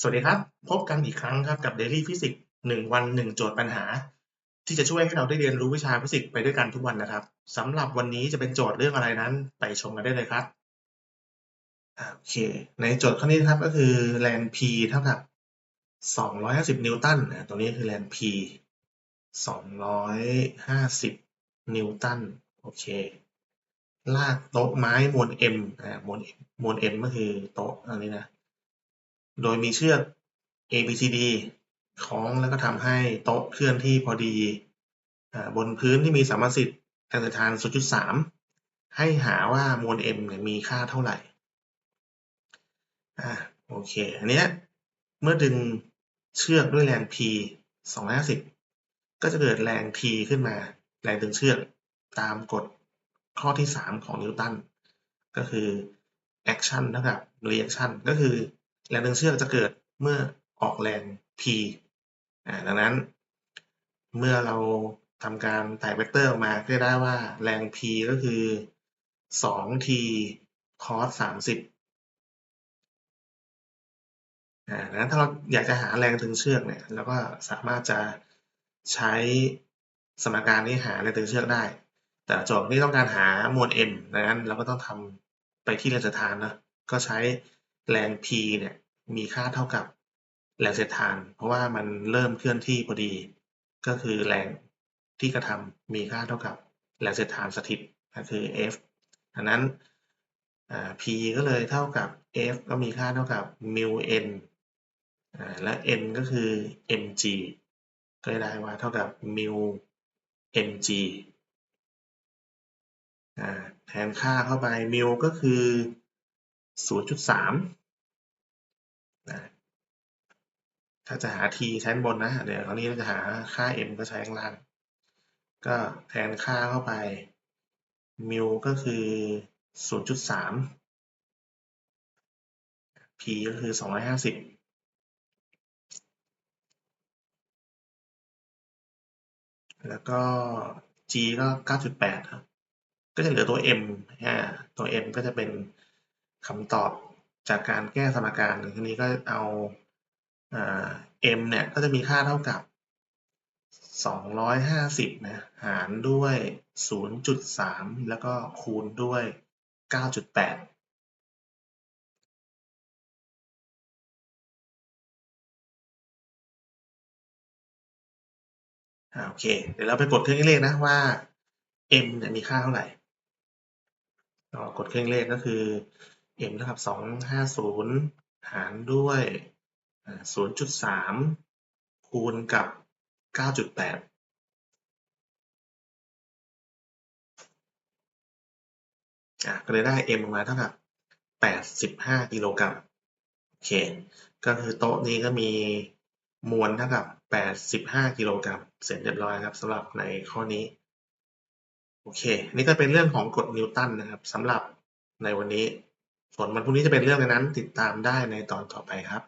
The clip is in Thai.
สวัสดีครับ พบกันอีกครั้งครับกับ Daily Physics 1 วัน 1 โจทย์ปัญหา ที่จะช่วยให้เราได้เรียนรู้วิชาฟิสิกส์ไปด้วยกันทุกวันนะครับสำหรับวันนี้จะเป็นโจทย์เรื่องอะไรนั้น ไปชมกันได้เลยครับโอเค ในโจทย์ข้อนี้นะครับก็คือแรง P เท่ากับ 250 นิวตันนะตรงนี้คือแรง P 250 นิวตันโอเค ลากโต๊ะไม้มวล M อ่ามวล M มวล M ก็คือโต๊ะอันนี้นะ โดยมีเชือก A B C D คล้องแล้วก็ทำให้โต๊ะเคลื่อนที่พอดีอบนพื้นที่มีสมประสิทธิ์แรงต้านทาน 0.3 ให้หาว่ามวล M เนี่ยมีค่าเท่าไหร่อ่าโอเค อันเนี้ยเมื่อดึงเชือกด้วยแรง P 250 ก็จะเกิดแรง T ขึ้นมา แรงดึงเชือกตามกฎข้อที่ 3 ของนิวตัน ก็คือ action เท่ากับ reaction ก็คือ แรงดึงเชือกจะเกิดเมื่อออกแรง P อ่าดังนั้น เมื่อเราทำการไต่เวกเตอร์ออกมาก็ได้ว่าแรง P ก็คือ 2t cos 30อ่าดังนั้นถ้าเราอยากจะหาแรงดึงเชือกเนี่ยเราก็สามารถจะใช้สมการนี้หาแรงดึงเชือกได้ แต่โจทย์นี้ต้องการหามวล m ดังนั้นเราก็ต้องทำไปที่แรงเสียดทานนะก็ใช้ แรง p เนี่ยมีค่าเท่ากับแรงเสียดทาน เพราะว่ามันเริ่มเคลื่อนที่พอดี ก็คือแรงที่กระทำมีค่าเท่ากับแรงเสียดทานสถิตก็คือ f ดังนั้น p ก็เลยเท่ากับ f ก็มีค่าเท่ากับ mu n และ n ก็คือ mg ก็ได้ว่าเท่ากับ mu mg แทนค่าเข้าไปมิลก็คือ 0.3นะถ้าจะหา t ใช้บนนะ เดี๋ยวคราวนี้เราจะหาค่า m ก็ใช้ข้างล่าง ก็แทนค่าเข้าไป มิลก็คือ 0.3 p ก็คือ 250แล้วก็ g ก็ 9.8 ครับ ก็จะเหลือตัว m อ่าตัว m ก็จะเป็น คำตอบจากการแก้สมการทีนี้ก็เอาอ่า m เนี่ยก็จะมีค่าเท่ากับ 250นะหารด้วย 0.3 แล้วก็คูณด้วย 9.8โอเค เดี๋ยวเราไปกดเครื่องเลขนะว่า m เนี่ยมีค่าเท่าไหร่ก็กดเครื่องเลขก็คือ m เท่ากับ250 หารด้วย 0.3 คูณกับ 9.8อะก็เลยได้ m ออกมาเท่ากับ 85 กิโลกรัมโอเค ก็คือโต๊ะนี้ก็มีมวลเท่ากับ 85 กิโลกรัม เสร็จเรียบร้อยครับสำหรับในข้อนี้ โอเค นี่ก็เป็นเรื่องของกฎนิวตันนะครับสำหรับในวันนี้ ส่วนวันพรุ่งนี้จะเป็นเรื่องในนั้น ติดตามได้ในตอนต่อไปครับ